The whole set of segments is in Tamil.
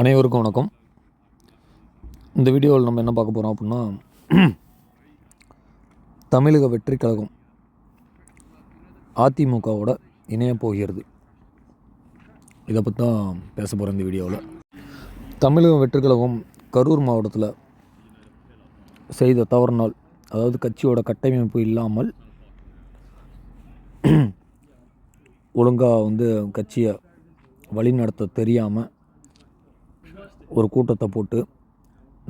அனைவருக்கும் வணக்கம். இந்த வீடியோவில் நம்ம என்ன பார்க்க போகிறோம் அப்படின்னா தமிழக வெற்றி கழகம் அதிமுகவோட இணைய போகிறது. இதை பற்றி தான் பேச போகிறேன் இந்த வீடியோவில். தமிழக வெற்றி கழகம் கரூர் மாவட்டத்தில் செய்த தவறுனால் அதாவது கட்சியோட கட்டமைப்பு இல்லாமல் ஒழுங்காக வந்து கட்சியை வழிநடத்த தெரியாமல் ஒரு கூட்டத்தை போட்டு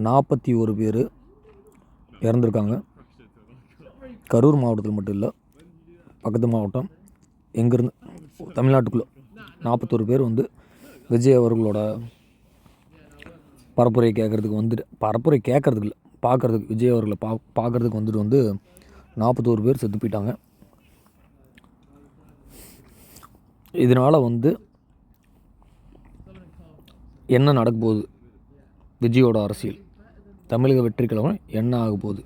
நாற்பத்தி ஒரு பேர் இறந்துருக்காங்க. கரூர் மாவட்டத்தில் மட்டும் இல்லை பக்கத்து மாவட்டம் எங்கேருந்து தமிழ்நாட்டுக்குள்ளே நாற்பத்தொரு பேர் வந்து விஜய் அவர்களோட பரப்புரை கேட்குறதுக்கு வந்துட்டு பரப்புரை கேட்குறதுக்கு இல்லை பார்க்குறதுக்கு விஜய் அவர்களை பா பார்க்குறதுக்கு வந்துட்டு வந்து நாற்பத்தோரு பேர் செத்து போயிட்டாங்க. இதனால் வந்து என்ன நடக்க போகுது விஜயோட அரசியல். தமிழக வெற்றிக்கழகம் என்ன ஆக போகுது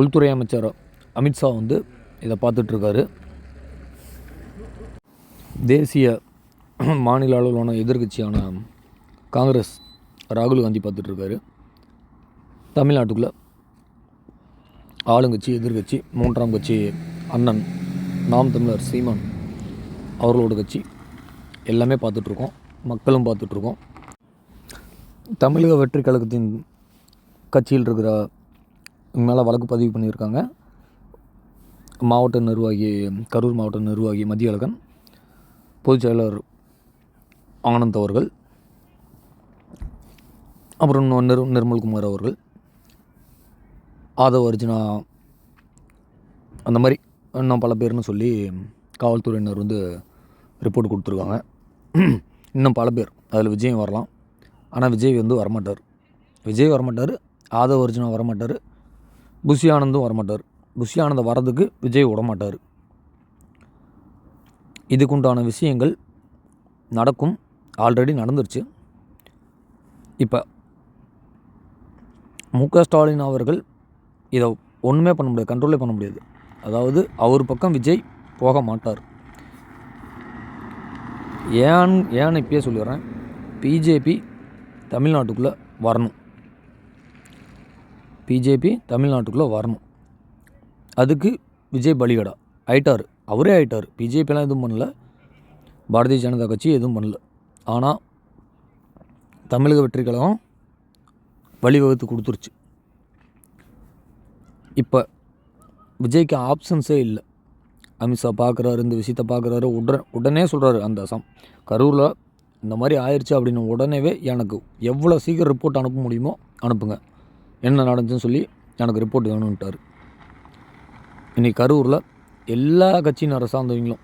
உள்துறை அமைச்சர் அமித்ஷா வந்து இதை பார்த்துட்ருக்காரு. தேசிய மாநில அளவிலான எதிர்க்கட்சியான காங்கிரஸ் ராகுல் காந்தி பார்த்துட்ருக்காரு. தமிழ்நாட்டுக்குள்ளே ஆளுங்கட்சி எதிர்க்கட்சி மூன்றாம் கட்சி அண்ணன் நாம் தமிழர் சீமான் அவர்களோட கட்சி. எல்லாமே பார்த்துட்ருக்கோம். மக்களும் பார்த்துட்ருக்கோம். தமிழக வெற்றி கழகத்தின் கட்சியில் இருக்கிற மேலே வழக்கு பதிவு பண்ணியிருக்காங்க. மாவட்ட நிர்வாகி கரூர் மாவட்ட நிர்வாகி மதியழகன் பொதுச் செயலர் ஆனந்த் அவர்கள் அப்புறம் நிர் நிர்மல்குமார் அவர்கள் ஆதவ அர்ஜுனா அந்த மாதிரி இன்னும் பல பேர்னு சொல்லி காவல்துறையினர் வந்து ரிப்போர்ட் கொடுத்துருக்காங்க. இன்னும் பல பேர் அதில் விஜயம் வரலாம். ஆனால் விஜய் வந்து வரமாட்டார். விஜய் வரமாட்டார் ஆதவ அர்ஜுனா வரமாட்டார் புஷி ஆனந்தும் வரமாட்டார். புஷி ஆனந்த் வரதுக்கு விஜய் விடமாட்டார். இதுக்குண்டான விஷயங்கள் நடக்கும். ஆல்ரெடி நடந்துருச்சு. இப்போ மு க ஸ்டாலின் அவர்கள் இதை ஒன்றுமே பண்ண முடியாது கண்ட்ரோலே பண்ண முடியாது. அதாவது அவர் பக்கம் விஜய் போக மாட்டார். ஏன் ஏன்னு இப்பயே சொல்லிடுறேன். பிஜேபி தமிழ்நாட்டுக்குள்ளே வரணும். பிஜேபி தமிழ்நாட்டுக்குள்ளே வரணும். அதுக்கு விஜய் பலிகடா. ஆயிட்டார். அவரே ஆயிட்டார். பிஜேபிலாம் எதுவும் பண்ணல. பாரதிய ஜனதா கட்சி எதுவும் பண்ணல. ஆனால் தமிழக வெற்றி கழகம் வழிவகுத்து கொடுத்துருச்சு. இப்போ விஜய்க்கு ஆப்ஷன்ஸே இல்லை. அமித்ஷா பார்க்குறாரு இந்த விஷயத்தை பார்க்குறாரு உடனே உடனே சொல்கிறாரு அந்த சம் கரூரில் இந்த மாதிரி ஆயிடுச்சு அப்படின்னு உடனேவே எனக்கு எவ்வளோ சீக்கிரம் ரிப்போர்ட் அனுப்ப முடியுமோ அனுப்புங்க. என்ன நடந்துச்சுன்னு சொல்லி எனக்கு ரிப்போர்ட் வேணும்ன்ட்டார் இன்றைக்கி கரூரில் எல்லா கட்சியினரை சார்ந்தவங்களும்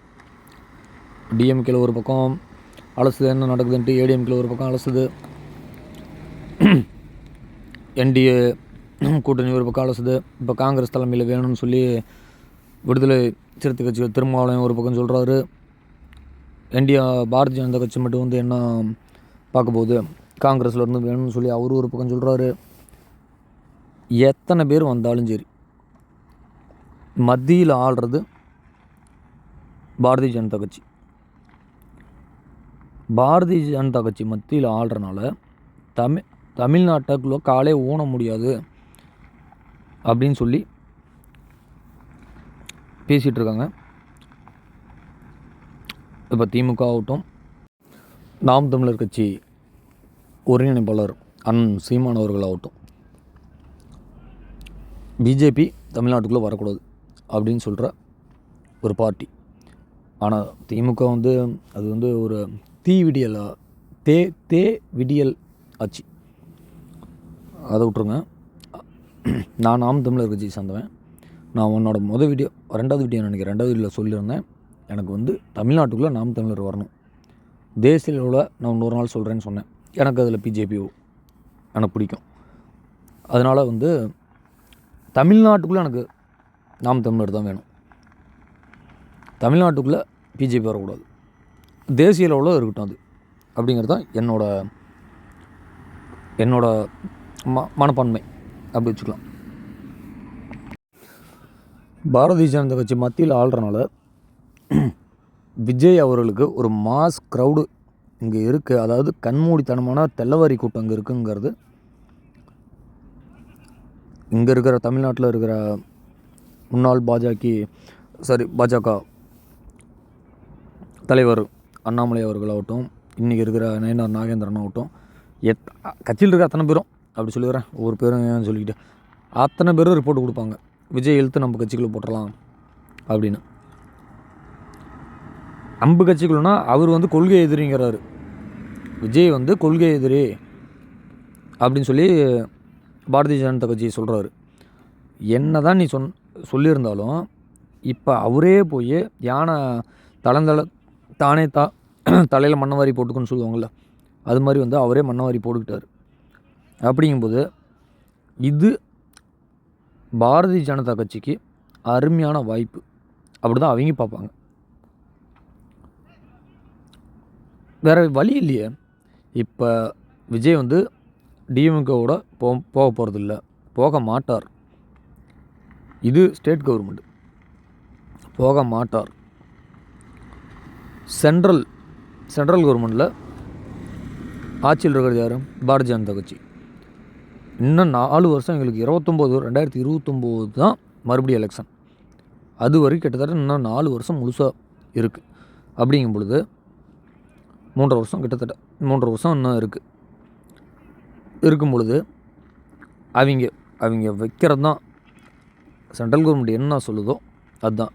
டிஎம்கேல ஒரு பக்கம் அலசுது என்ன நடக்குதுன்ட்டு ஏடிஎம்கேல ஒரு பக்கம் அலசுது. என்டிஏ கூட்டணி ஒரு பக்கம் அலசுது. இப்போ காங்கிரஸ் தலைமையில் வேணும்னு சொல்லி விடுதலை சிறுத்தை கட்சி திருமாவளவன் ஒரு பக்கம் சொல்கிறாரு இந்தியா பாரதிய ஜனதா கட்சி மட்டும் வந்து என்ன பார்க்க போகுது? காங்கிரஸில் இருந்து வேணும்னு சொல்லி அவரு ஒரு பக்கம் சொல்கிறாரு எத்தனை பேர் வந்தாலும் சரி மத்தியில் ஆள்றது பாரதிய ஜனதா கட்சி. பாரதிய ஜனதா கட்சி மத்தியில் ஆள்றனால தமிழ் தமிழ்நாட்டுக்குள்ளே காலே ஊன முடியாது அப்படின்னு சொல்லி பேசிகிட்ருக்காங்க இப்போ திமுக ஆகட்டும் நாம் தமிழர் கட்சி ஒருங்கிணைப்பாளர் அண்ணன் சீமான் அவர்கள் ஆகட்டும். பிஜேபி தமிழ்நாட்டுக்குள்ளே வரக்கூடாது அப்படின்னு சொல்கிற ஒரு பார்ட்டி. ஆனால் திமுக வந்து அது வந்து ஒரு தீ விடியல் தே தே விடியல் ஆச்சு அதை விட்ருங்க நான் நாம் தமிழர் கட்சி சேர்ந்தவன். நான் உன்னோட மொதல் வீடியோ ரெண்டாவது வீடியோ நினைக்கிறேன். ரெண்டாவது வீடியோவில் சொல்லியிருந்தேன். எனக்கு வந்து தமிழ்நாட்டுக்குள்ளே நாம் தமிழர் வரணும். தேசிய அளவில் நான் இன்னொரு நாள் சொல்கிறேன்னு சொன்னேன். எனக்கு அதில் பிஜேபி எனக்கு பிடிக்கும். அதனால் வந்து தமிழ்நாட்டுக்குள்ளே எனக்கு நாம் தமிழர் தான் வேணும். தமிழ்நாட்டுக்குள்ளே பிஜேபி வரக்கூடாது. தேசிய அளவில் இருக்கட்டும் அது. அப்படிங்கிறது தான் என்னோட என்னோட ம மனப்பான்மை. அப்படி வச்சுக்கலாம். பாரதிய ஜனதா கட்சி மத்தியில் ஆள்றனால விஜய் அவர்களுக்கு ஒரு மாஸ் க்ரௌடு இங்கே இருக்குது அதாவது கண்மூடித்தனமான தெல்லவாரி கூட்டம் இங்கே இருக்குங்கிறது. இங்கே இருக்கிற தமிழ்நாட்டில் இருக்கிற முன்னாள் பாஜக சாரி பாஜக தலைவர் அண்ணாமலை அவர்களாகட்டும் இன்றைக்கி இருக்கிற நயனார் நாகேந்திரன் ஆகட்டும் எத் கட்சியில் இருக்க அத்தனை பேரும் அப்படி சொல்லிடுறேன். ஒவ்வொரு பேரும் ஏன்னு சொல்லிக்கிட்டு அத்தனை பேரும் ரிப்போர்ட் கொடுப்பாங்க. விஜய் எழுத்து நம்ம கட்சிக்குள்ளே போட்டுடலாம் அப்படின்னு. அம்பு கட்சிக்குள்ளனா அவர் வந்து கொள்கை எதிரிங்கிறாரு. விஜய் வந்து கொள்கை எதிரி அப்படின்னு சொல்லி பாரதிய ஜனதா கட்சி சொல்கிறாரு என்ன தான் நீ சொன் சொல்லியிருந்தாலும் இப்போ அவரே போய் யானை தளந்தள தானே தா தலையில் மண்ணவாரி போட்டுக்குன்னு சொல்லுவாங்கள்ல அது மாதிரி வந்து அவரே மண்ணவாரி போட்டுக்கிட்டார். அப்படிங்கும்போது இது பாரதிய ஜனதா கட்சிக்கு அருமையான வாய்ப்பு. அப்படி தான் அவங்க பார்ப்பாங்க. வேறு வழி இல்லையே. இப்போ விஜய் வந்து டிஎம்கேவோட போ போக போகிறதில்ல போக மாட்டார். இது ஸ்டேட் கவர்மெண்ட். போக மாட்டார். சென்ட்ரல் சென்ட்ரல் கவர்மெண்ட்டில் ஆட்சியில் இருக்கிறது யார்? பாரதிய ஜனதா கட்சி. இன்னும் நாலு வருஷம் எங்களுக்கு இருபத்தொம்போது ரெண்டாயிரத்தி இருபத்தொம்போது தான் மறுபடியும் எலெக்ஷன் அது வரைக்கும் கிட்டத்தட்ட இன்னும் நாலு வருஷம் முழுசாக இருக்குது அப்படிங்கும் பொழுது மூன்றரை வருஷம் கிட்டத்தட்ட மூன்றரை வருஷம் இன்னும் இருக்குது இருக்கும் பொழுது அவங்க அவங்க வைக்கிறது தான் சென்ட்ரல் கவர்மெண்ட் என்ன சொல்லுதோ அதுதான்.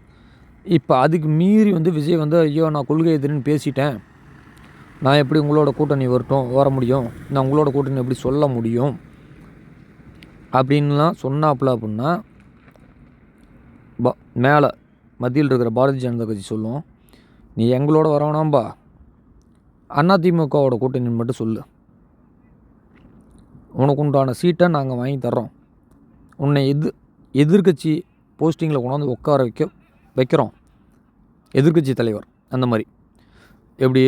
இப்போ அதுக்கு மீறி வந்து விஜய் வந்து ஐயோ நான் கொள்கை எதிரின்னு பேசிட்டேன். நான் எப்படி உங்களோட கூட்டணி வரட்டும் வர முடியும்? நான் உங்களோட கூட்டணி எப்படி சொல்ல முடியும்? அப்படின்லாம் சொன்னாப்புல அப்படின்னா பா மேலே மத்தியில் இருக்கிற பாரதிய ஜனதா கட்சி சொல்லும் நீ எங்களோட வரவேணாம்பா அதிமுகவோட கூட்டணி மட்டும் சொல்லு. உனக்கு உண்டான சீட்டை நாங்கள் வாங்கி தர்றோம். உன்னை எது எதிர்கட்சி போஸ்டிங்கில் கொண்டாந்து உட்கார வைக்க வைக்கிறோம். எதிர்கட்சி தலைவர் அந்த மாதிரி. எப்படி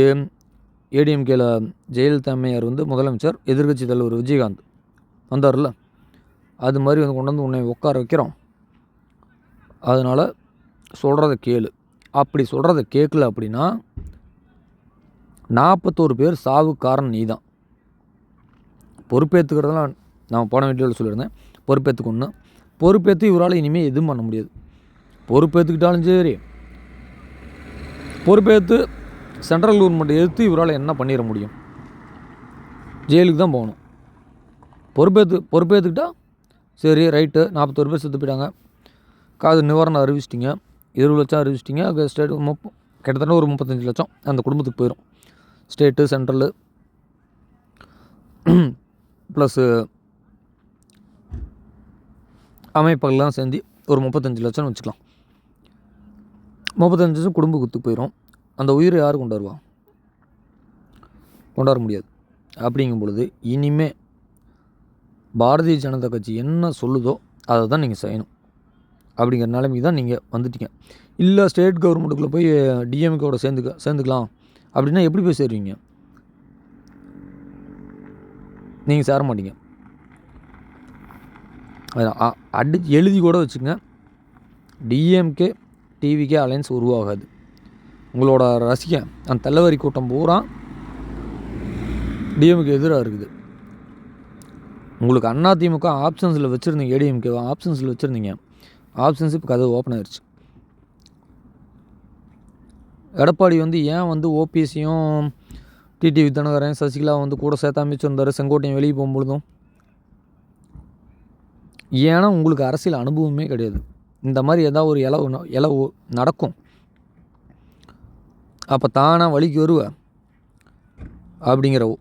ஏடிஎம்கேல ஜெயலலிதா அம்மையார் வந்து முதலமைச்சர் எதிர்கட்சி தலைவர் விஜயகாந்த் வந்தார்ல அது மாதிரி வந்து கொண்டு வந்து உன்னை உட்கார வைக்கிறோம். அதனால் சொல்கிறத கேளு. அப்படி சொல்கிறத கேட்கல அப்படின்னா நாற்பத்தோரு பேர் சாவு காரணம் நீ தான் பொறுப்பேற்றுக்கிறதெல்லாம் நான் போன வீடியோவில் சொல்லியிருந்தேன். பொறுப்பேற்றுக்கொண்டு பொறுப்பேற்று இவரால் இனிமேல் எதுவும் பண்ண முடியாது. பொறுப்பேற்றுக்கிட்டாலும் சரி. பொறுப்பேற்று சென்ட்ரல் கவர்மெண்ட் எதிர்த்து இவரால் என்ன பண்ணிட முடியும்? ஜெயிலுக்கு தான் போகணும். பொறுப்பேற்று பொறுப்பேற்றுக்கிட்டால் சரி ரைட்டு. நாற்பத்தோரு பேர் செத்து போயிட்டாங்க. காது நிவாரணம் அறிவிச்சிட்டிங்க. இருபது லட்சம் அறிவிச்சிட்டிங்க. அது ஸ்டேட் முப்ப கிட்டத்தட்ட ஒரு முப்பத்தஞ்சு லட்சம் அந்த குடும்பத்துக்கு போயிடும் ஸ்டேட்டு சென்ட்ரலு. ப்ளஸ்ஸு அமைப்புகள்லாம் சேர்ந்து ஒரு முப்பத்தஞ்சு லட்சம்னு வச்சுக்கலாம். முப்பத்தஞ்சு லட்சம் குடும்ப குத்துக்கு போயிடும் அந்த உயிரை யார் கொண்டாடுவா கொண்டாட முடியாது. அப்படிங்கும் பொழுது இனிமே பாரதிய ஜனதா கட்சி என்ன சொல்லுதோ அதை தான் நீங்கள் செய்யணும். அப்படிங்கிற நிலைமைக்கு தான் நீங்கள் வந்துட்டீங்க. இல்லை ஸ்டேட் கவர்மெண்ட்டுக்குள்ளே போய் டிஎம்கேவோட சேர்ந்துக்க சேர்ந்துக்கலாம். அப்படின்னா எப்படி போய் சேருவீங்க? நீங்கள் சேர மாட்டீங்க. அடி எழுதி கூட வச்சுங்க டிஎம்கே டிவிக்கே அலைன்ஸ் உருவாகாது. உங்களோட ரசிகன் அந்த தள்ளவரி கூட்டம் பூரா டிஎம்கே எதிராக இருக்குது. உங்களுக்கு அண்ணா திமுக ஆப்ஷன்ஸில் வச்சுருந்தீங்க ஏடிஎம்கே ஆப்ஷன்ஸில் வச்சுருந்தீங்க. ஆப்ஷன்ஸ் இப்போ கதை ஓப்பன் ஆயிடுச்சு எடப்பாடி வந்து ஏன் வந்து ஓபிஎஸ்சியும் டிடிவி தினகரன் சசிகலா வந்து கூட சேர்த்து அமைச்சிருந்தார்? செங்கோட்டையன் வெளியே போகும்பொழுதும். ஏன்னா உங்களுக்கு அரசியல் அனுபவமே கிடையாது. இந்த மாதிரி ஏதாவது ஒரு இலவு இலவு நடக்கும். அப்போ தானாக வழிக்கு வருவ? அப்படிங்கிற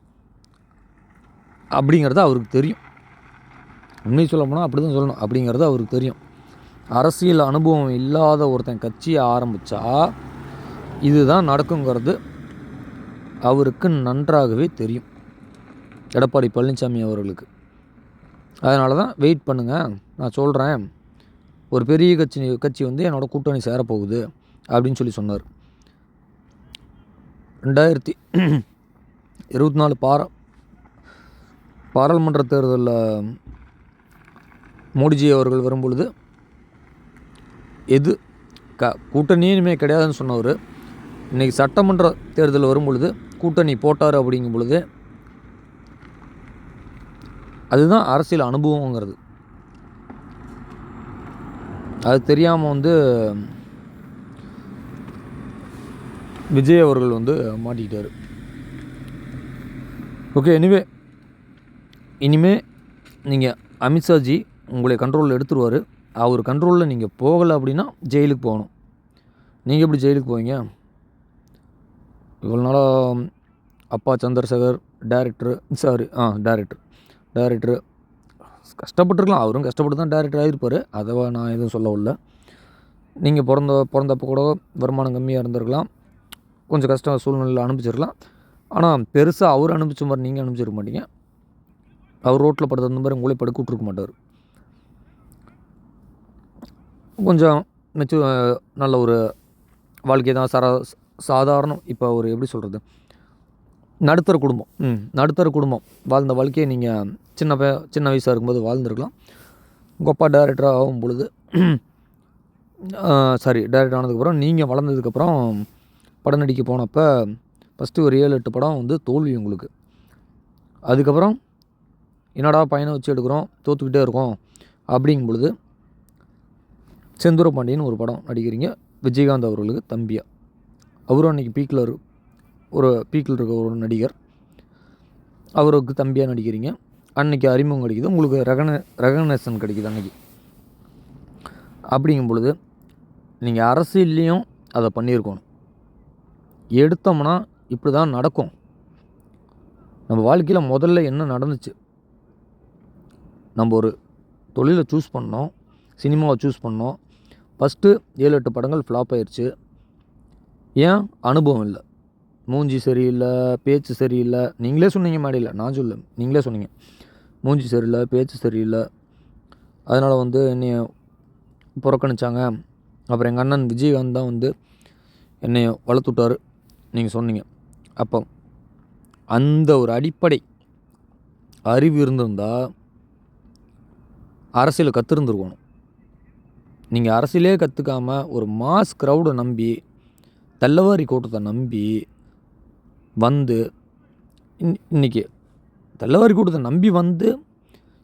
அப்படிங்கிறது அவருக்கு தெரியும். உண்மை சொல்ல போனால் அப்படி தான் சொல்லணும். அப்படிங்கிறது அவருக்கு தெரியும். அரசியல் அனுபவம் இல்லாத ஒருத்தன் கட்சியை ஆரம்பித்தா இதுதான் நடக்குங்கிறது அவருக்கு நன்றாகவே தெரியும். எடப்பாடி பழனிசாமி அவர்களுக்கு. அதனால தான் வெயிட் பண்ணுங்கள் நான் சொல்கிறேன் ஒரு பெரிய கட்சி கட்சி வந்து என்னோடய கூட்டணி சேரப்போகுது அப்படின்னு சொல்லி சொன்னார். ரெண்டாயிரத்தி இருபத்தி நாலு பாரா பாராளுமன்ற தேர்தலில் மோடிஜி அவர்கள் வரும்பொழுது எது க கூட்டணியே இனிமேல் கிடையாதுன்னு சொன்னவர். இன்றைக்கி சட்டமன்ற தேர்தல் வரும்பொழுது கூட்டணி போட்டார் அப்படிங்கும் பொழுது அதுதான் அரசியல் அனுபவங்கிறது. அது தெரியாமல் வந்து விஜய் அவர்கள் வந்து மாட்டிக்கிட்டார். ஓகே எனிவே இனிமே நீங்கள் அமித்ஷாஜி உங்களை கண்ட்ரோலில் எடுத்துருவார். அவர் கண்ட்ரோலில் நீங்கள் போகலை அப்படின்னா ஜெயிலுக்கு போகணும். நீங்கள் எப்படி ஜெயிலுக்கு போவீங்க? இவ்வளோ நாளாக அப்பா சந்திரசேகர் டேரக்டரு சாரி ஆ டேரக்டர் டேரக்டரு கஷ்டப்பட்டுருக்கலாம். அவரும் கஷ்டப்பட்டு தான் டேரக்டர் ஆகிருப்பார் அதை நான் எதுவும் சொல்ல நீங்கள் பிறந்த பிறந்தப்போ கூட வருமானம் கம்மியாக இருந்திருக்கலாம். கொஞ்சம் கஷ்டம் சூழ்நிலையில் அனுப்பிச்சிருக்கலாம். ஆனால் பெருசாக அவர் அனுப்பிச்ச மாதிரி நீங்கள் அனுப்பிச்சிருக்க மாட்டீங்க. அவர் ரோட்டில் படுத்த மாதிரி உங்களே படுக்க விட்ருக்க மாட்டார். கொஞ்சம் மெச்சு நல்ல ஒரு வாழ்க்கை தான் சரா சாதாரணம். இப்போ ஒரு எப்படி சொல்கிறது நடுத்தர குடும்பம். ம். நடுத்தர குடும்பம். வாழ்ந்த வாழ்க்கையை நீங்கள் சின்ன பே சின்ன வயசாக இருக்கும்போது வாழ்ந்துருக்கலாம். உங்கள் அப்பா டேரக்டராக ஆகும் பொழுது சாரி டேரக்டர் ஆனதுக்கப்புறம் நீங்கள் வளர்ந்ததுக்கப்புறம் படம் நடிக்க போனப்போ ஃபஸ்ட்டு ஒரு ஏழு எட்டு படம் வந்து தோல்வி உங்களுக்கு. அதுக்கப்புறம் என்னடா பையனை வச்சு எடுக்கிறோம் தோற்றுக்கிட்டே இருக்கோம் அப்படிங்கும் பொழுது செந்தூர பாண்டியன் ஒரு படம் நடிக்கிறீங்க. விஜயகாந்த் அவர்களுக்கு தம்பியா. அவரும் அன்றைக்கி பீக்கில் ஒரு பீக்கில் இருக்க ஒரு நடிகர். அவருக்கு தம்பியாக நடிக்கிறீங்க. அன்றைக்கி அறிமுகம் கிடைக்குது. உங்களுக்கு ரெகன ரெகனேஷன் கிடைக்குது அன்றைக்கி அப்படிங்கும் பொழுது நீங்கள் அரசியல்லையும் அதை பண்ணியிருக்கணும். எடுத்தோம்னா இப்படி தான் நடக்கும். நம்ம வாழ்க்கையில் முதல்ல என்ன நடந்துச்சு? நம்ம ஒரு தொழிலை சூஸ் பண்ணோம். சினிமாவை சூஸ் பண்ணோம். ஃபஸ்ட்டு ஏழு எட்டு படங்கள் ஃப்ளாப் ஆயிடுச்சு ஏன்? அனுபவம் இல்லை. மூஞ்சி சரியில்லை பேச்சு சரியில்லை. நீங்களே சொன்னீங்க மாடியில் நான் சொல்ல நீங்களே சொன்னீங்க. மூஞ்சி சரியில்லை பேச்சு சரியில்லை. அதனால் வந்து என்னைய புறக்கணிச்சாங்க. அப்புறம் எங்கள் அண்ணன் விஜயகாந்த் தான் வந்து என்னை வளர்த்துட்டார். நீங்கள் சொன்னீங்க. அப்போ அந்த ஒரு அடிப்படை அறிவு இருந்திருந்தால் அரசியலை கற்றுருந்துருக்கணும் நீங்கள் அரசியலே கற்றுக்காமல் ஒரு மாஸ் க்ரௌடை நம்பி தள்ளவாரி கூட்டத்தை நம்பி வந்து இன் இன்றைக்கி தள்ளவாரி கூட்டத்தை நம்பி வந்து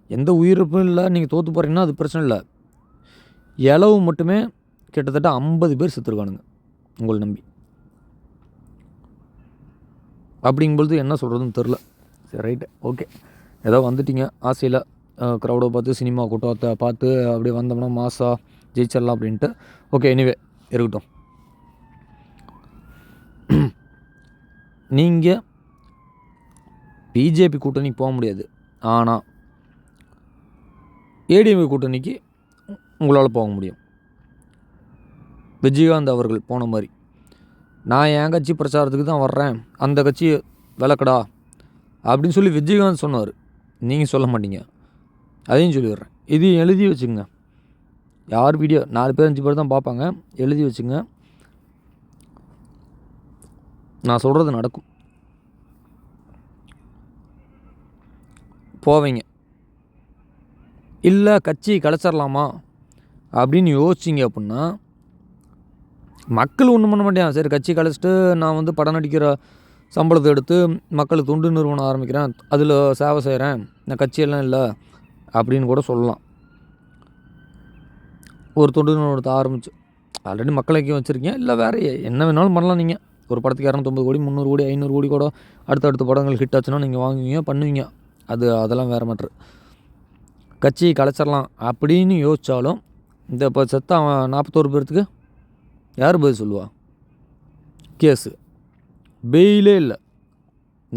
எந்த உயிரிழப்பும் இல்லை நீங்கள் தோற்று போகிறீங்கன்னா அது பிரச்சனை இல்லை. இளவு மட்டுமே கிட்டத்தட்ட ஐம்பது பேர் செத்துருக்கானுங்க உங்களை நம்பி. அப்படிங்கும்பொழுது என்ன சொல்கிறதுன்னு தெரில சரி ரைட்டு ஓகே ஏதோ வந்துட்டீங்க ஆசையில் க்ரௌடை பார்த்து சினிமா கூட்டத்தை பார்த்து அப்படியே வந்தோம்னா மாசா ஜெயிச்சிடலாம் அப்படின்ட்டு. ஓகே எனிவே இருக்கட்டும். நீங்கள் பிஜேபி கூட்டணிக்கு போக முடியாது. ஆனால் ஏடிஎம்கே கூட்டணிக்கு உங்களால் போக முடியும். விஜயகாந்த் அவர்கள் போன மாதிரி. நான் என் கட்சி பிரச்சாரத்துக்கு தான் வர்றேன். அந்த கட்சி விளக்கடா அப்படின்னு சொல்லி விஜயகாந்த் சொன்னார். நீங்கள் சொல்ல மாட்டீங்க. அதையும் சொல்லிடுறேன். இதையும் எழுதி வச்சுங்க யார் வீடியோ நாலு பேர் அஞ்சு பேர் தான் பார்ப்பாங்க. எழுதி வச்சுங்க நான் சொல்கிறது நடக்கும். போவீங்க. இல்லை கட்சி கலைச்சிடலாமா அப்படின்னு யோசிச்சிங்க அப்படின்னா மக்கள் ஒன்றும் பண்ண மாட்டேன். சரி கட்சி கலைச்சிட்டு நான் வந்து படம் நடிக்கிற சம்பளத்தை எடுத்து மக்களை தொண்டு நிறுவனம் ஆரம்பிக்கிறேன். அதில் சேவை செய்கிறேன் நான் கட்சியெல்லாம் இல்லை அப்படின்னு கூட சொல்லலாம். ஒரு தொண்டு நிறுவனத்தை ஆரம்பித்து ஆல்ரெடி மக்களுக்கு வச்சுருக்கீங்க. இல்லை வேறு என்ன வேணாலும் பண்ணலாம் நீங்கள் ஒரு படத்துக்கு இரநூத்தொம்பது கோடி முந்நூறு கோடி ஐநூறு கோடி கூட அடுத்தடுத்த படங்கள் ஹிட் ஆச்சுன்னா நீங்கள் வாங்குவீங்க பண்ணுவீங்க. அது அதெல்லாம் வேறு மேட்ரு கட்சியை கலைச்சிடலாம் அப்படின்னு யோசித்தாலும் இந்த இப்போ செத்த நாற்பத்தோரு பேர்த்துக்கு யார் பதில் சொல்லுவா? கேஸு பெயிலே இல்லை.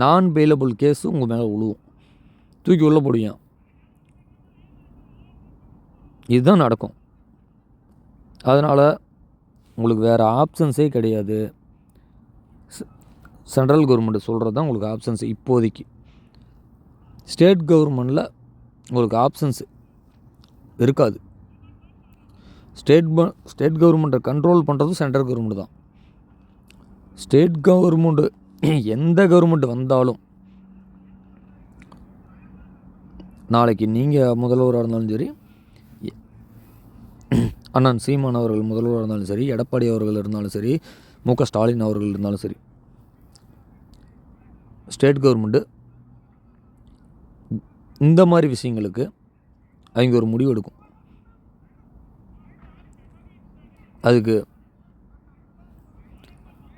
நான் பெயிலபிள் கேஸு உங்கள் மேலே விழுவும் தூக்கி உள்ளே போடுவீங்க. இதுதான் நடக்கும். அதனால் உங்களுக்கு வேறு ஆப்ஷன்ஸே கிடையாது. சென்ட்ரல் கவர்மெண்ட் சொல்கிறது தான் உங்களுக்கு ஆப்ஷன்ஸ் இப்போதைக்கு. ஸ்டேட் கவர்மெண்ட்டில் உங்களுக்கு ஆப்ஷன்ஸ் இருக்காது. ஸ்டேட் ப ஸ்டேட் கவர்மெண்ட்டை கண்ட்ரோல் பண்ணுறதும் சென்ட்ரல் கவர்மெண்ட் தான். ஸ்டேட் கவர்மெண்ட்டு எந்த கவர்மெண்ட் வந்தாலும் நாளைக்கு நீங்கள் முதல்வராக இருந்தாலும் சரி அண்ணன் சீமான் அவர்கள் முதல்வராக இருந்தாலும் சரி எடப்பாடி அவர்கள் இருந்தாலும் சரி மு க ஸ்டாலின் அவர்கள் இருந்தாலும் சரி ஸ்டேட் கவர்மெண்ட்டு இந்த மாதிரி விஷயங்களுக்கு அவங்க ஒரு முடிவு எடுக்கும். அதுக்கு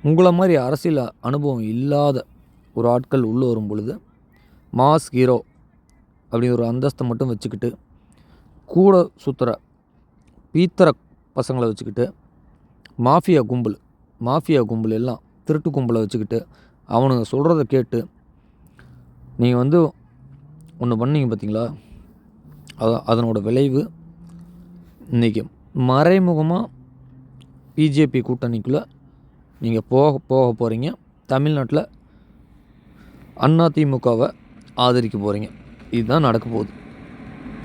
உங்களை மாதிரி அரசியல் அனுபவம் இல்லாத ஒரு ஆட்கள் உள்ளே வரும் பொழுது மாஸ் ஹீரோ அப்படிங்கிற ஒரு அந்தஸ்தை மட்டும் வச்சுக்கிட்டு கூட சுற்றுற பீத்தர பசங்களை வச்சுக்கிட்டு மாஃபியா கும்பல் மாஃபியா கும்பல் எல்லாம் திருட்டு கும்பலை வச்சுக்கிட்டு அவனுங்க சொல்கிறத கேட்டு நீங்கள் வந்து ஒன்று பண்ணீங்க பார்த்தீங்களா அது அதனோட விளைவு இன்றைக்கி மறைமுகமாக பிஜேபி கூட்டணிக்குள்ளே நீங்கள் போக போக போகிறீங்க தமிழ்நாட்டில் அதிமுகவை ஆதரிக்க போகிறீங்க இதுதான் நடக்க போகுது.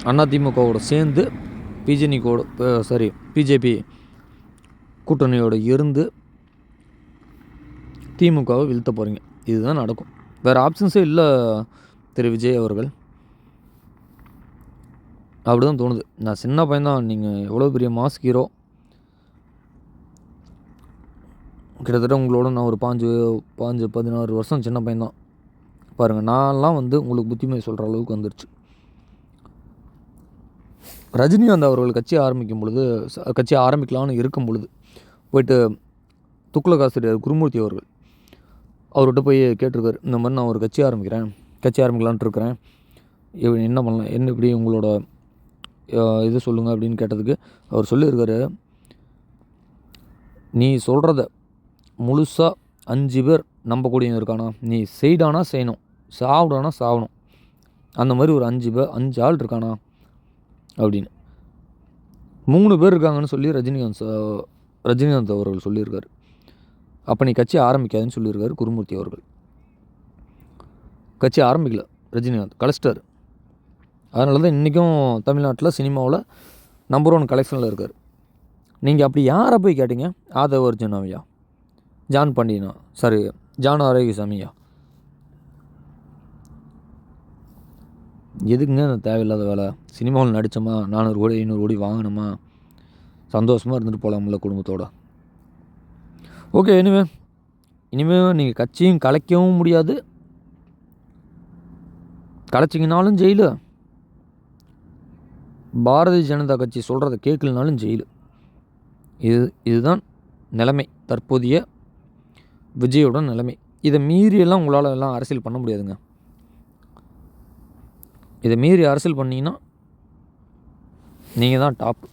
அதிமுகவோடு சேர்ந்து பிஜேனிக்கோட சாரி பிஜேபி கூட்டணியோட இருந்து திமுகவை வீழ்த்த போகிறீங்க இதுதான் நடக்கும். வேறு ஆப்ஷன்ஸே இல்லை திரு விஜய் அவர்கள். அப்படி தான் தோணுது. நான் சின்ன பையன்தான். நீங்கள் எவ்வளோ பெரிய மாஸ்க் ஹீரோ கிட்டத்தட்ட உங்களோட நான் ஒரு பாஞ்சு பாஞ்சு பதினாறு வருஷம் சின்ன பையன்தான். பாருங்கள் நான்லாம் வந்து உங்களுக்கு புத்திமதி சொல்கிற அளவுக்கு வந்துருச்சு. ரஜினிகாந்த் அவர்கள் கட்சி ஆரம்பிக்கும் பொழுது கட்சி ஆரம்பிக்கலாம்னு இருக்கும் பொழுது போயிட்டு துக்ளக் ஆசிரியர் குருமூர்த்தி அவர்கள் அவர்கிட்ட போய் கேட்டிருக்காரு இந்த மாதிரி நான் ஒரு கட்சி ஆரம்பிக்கிறேன் கட்சி ஆரம்பிக்கலான்ட்டு இருக்கிறேன். இவ- என்ன பண்ணலாம் என்ன இப்படி உங்களோட இது சொல்லுங்கள் அப்படின்னு கேட்டதுக்கு அவர் சொல்லியிருக்காரு நீ சொல்கிறத முழுசாக அஞ்சு பேர் நம்பக்கூடியவங்க இருக்கானா? நீ செய்டானா செய்யணும் சாப்பிடானா சாகணும் அந்த மாதிரி ஒரு அஞ்சு பேர் அஞ்சு ஆள் இருக்கானா? அப்படின்னு. மூணு பேர் இருக்காங்கன்னு சொல்லி ரஜினிகாந்த் ரஜினிகாந்த் அவர்கள் சொல்லியிருக்காரு. அப்போ நீ கட்சி ஆரம்பிக்காதுன்னு சொல்லியிருக்காரு குருமூர்த்தி அவர்கள். கட்சி ஆரம்பிக்கல ரஜினிகாந்த் கலைச்சிட்டார். அதனால தான் இன்றைக்கும் தமிழ்நாட்டில் சினிமாவில் நம்பர் ஒன் கலெக்ஷனில் இருக்கார். நீங்கள் அப்படி யாரை போய் கேட்டீங்க? ஆதவ அர்ஜுனாவையா ஜான் பாண்டியனா? சாரி ஜான் ஆரோக்கியசாமியா எதுக்குங்க அந்த தேவையில்லாத வேலை? சினிமாவில் நடித்தோமா நானூறு கோடி ஐநூறு கோடி வாங்கினோமா? சந்தோஷமாக இருந்துட்டு போகலாம்ல குடும்பத்தோட. ஓகே இனிமே இனிமேல் நீங்கள் கட்சியும் கலைக்கவும் முடியாது. கலைச்சிங்கனாலும் ஜெயிலு. பாரதிய ஜனதா கட்சி சொல்கிறத கேட்கலனாலும் ஜெயிலு. இது இதுதான் நிலைமை. தற்போதைய விஜயோட நிலைமை. இதை மீறியெல்லாம் உங்களால் எல்லாம் அரசியல் பண்ண முடியாதுங்க. இதை மீறி அரசியல் பண்ணிங்கன்னா நீங்கள் தான் டாப்